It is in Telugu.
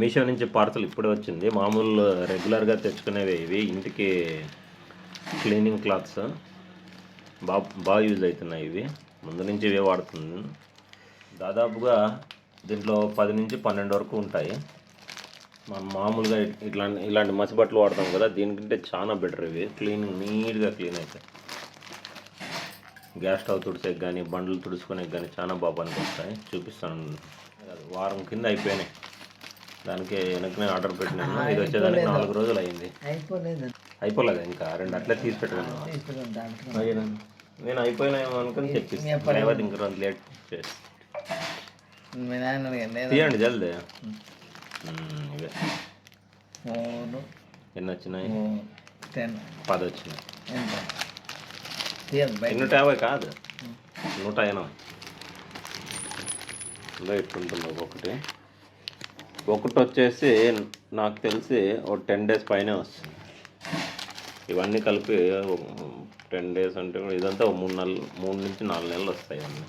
మీషో నుంచి పార్సల్ ఇప్పుడే వచ్చింది. మామూలు రెగ్యులర్గా తెచ్చుకునేవి ఇవి. ఇంటికి క్లీనింగ్ క్లాత్స్ బాగా బాగా యూజ్ అవుతున్నాయి ఇవి. ముందు నుంచి ఇవే వాడుతుంది. దాదాపుగా దీంట్లో పది నుంచి పన్నెండు వరకు ఉంటాయి. మనం మామూలుగా ఇట్లాంటి ఇలాంటి మసి బట్టలు వాడతాం కదా దీనికంటే చాలా బెటర్ ఇవి. క్లీనింగ్ నీట్గా క్లీన్ అవుతాయి గ్యాస్ స్టవ్ తుడిసేకి కానీ బండ్లు తుడుచుకునేకి కానీ చాలా బాగా పనికొస్తాయి. చూపిస్తాను. వారం కింద అయిపోయినాయి. దానికి వెనక్కి నేను ఆర్డర్ పెట్టినాను. ఇది వచ్చేదానికి నాలుగు రోజులు అయింది. అయిపోలేదు. అయిపోలేదు ఇంకా రెండు అట్లే తీసి పెట్టాను ఇప్పుడు నేను అయిపోయినాయేమో అనుకుని చెప్పిస్తాను ఇంకా రెండు లేట్ తీయండి జల్దీ. ఇవే. ఎన్ని వచ్చినాయి? పది వచ్చినాయి. నూట యాభై కాదు. నూట ఎనభై. ఇలా ఇట్లుంటుంది ఒక్కొక్కటి ఒకటి వచ్చేసి నాకు తెలిసి ఒక టెన్ డేస్ పైనే వస్తుంది. ఇవన్నీ కలిపి టెన్ డేస్ అంటే ఇదంతా ఒక మూడు నెలలు మూడు నుంచి నాలుగు నెలలు వస్తాయి అన్నీ.